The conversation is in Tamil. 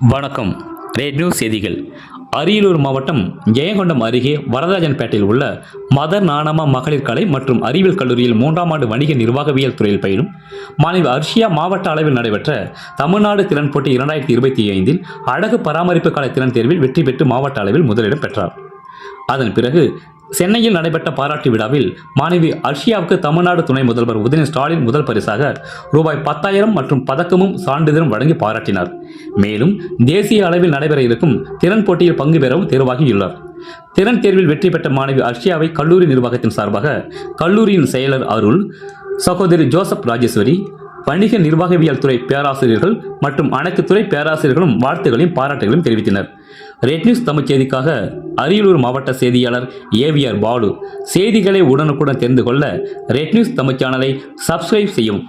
வணக்கம். ரேட் நியூஸ் செய்திகள். அரியலூர் மாவட்டம் ஜெயங்கொண்டம் அருகே வரதராஜன்பேட்டையில் உள்ள மதர் நானம்மா மகளிர் கலை மற்றும் அறிவியல் கல்லூரியில் மூன்றாம் ஆண்டு வணிக நிர்வாகவியல் துறையில் பயிலும் மாநில அர்ஷியா மாவட்ட அளவில் நடைபெற்ற தமிழ்நாடு திறன் போட்டி இரண்டாயிரத்தி இருபத்தி ஐந்தில் அழகு பராமரிப்பு கலை திறன் தேர்வில் வெற்றி பெற்று மாவட்ட அளவில் முதலிடம் பெற்றார். அதன் பிறகு சென்னையில் நடைபெற்ற பாராட்டு விழாவில் மாணவி அர்ஷியாவுக்கு தமிழ்நாடு துணை முதல்வர் உதயநிதி ஸ்டாலின் முதல் பரிசாக ரூபாய் பத்தாயிரம் மற்றும் பதக்கமும் சான்றிதழும் வழங்கி பாராட்டினார். மேலும் தேசிய அளவில் நடைபெற இருக்கும் திறன் போட்டியில் பங்கு பெறவும் தேர்வாகியுள்ளார். திறன் தேர்வில் வெற்றி பெற்ற மாணவி அர்ஷியாவை கல்லூரி நிர்வாகத்தின் சார்பாக கல்லூரியின் செயலர் அருள் சகோதரி ஜோசப் ராஜேஸ்வரி வணிக நிர்வாகவியல் துறை பேராசிரியர்கள் மற்றும் அனைத்து துறை பேராசிரியர்களும் வாழ்த்துகளையும் பாராட்டுகளையும் தெரிவித்தனர். ரெட் நியூஸ் தமிழ் செய்திக்காக அரியலூர் மாவட்ட செய்தியாளர் ஏவிஆர் பாலு. செய்திகளை உடனுக்குடன் தெரிந்து கொள்ள ரெட் நியூஸ் தமிழ் சேனலை சப்ஸ்கிரைப் செய்யும்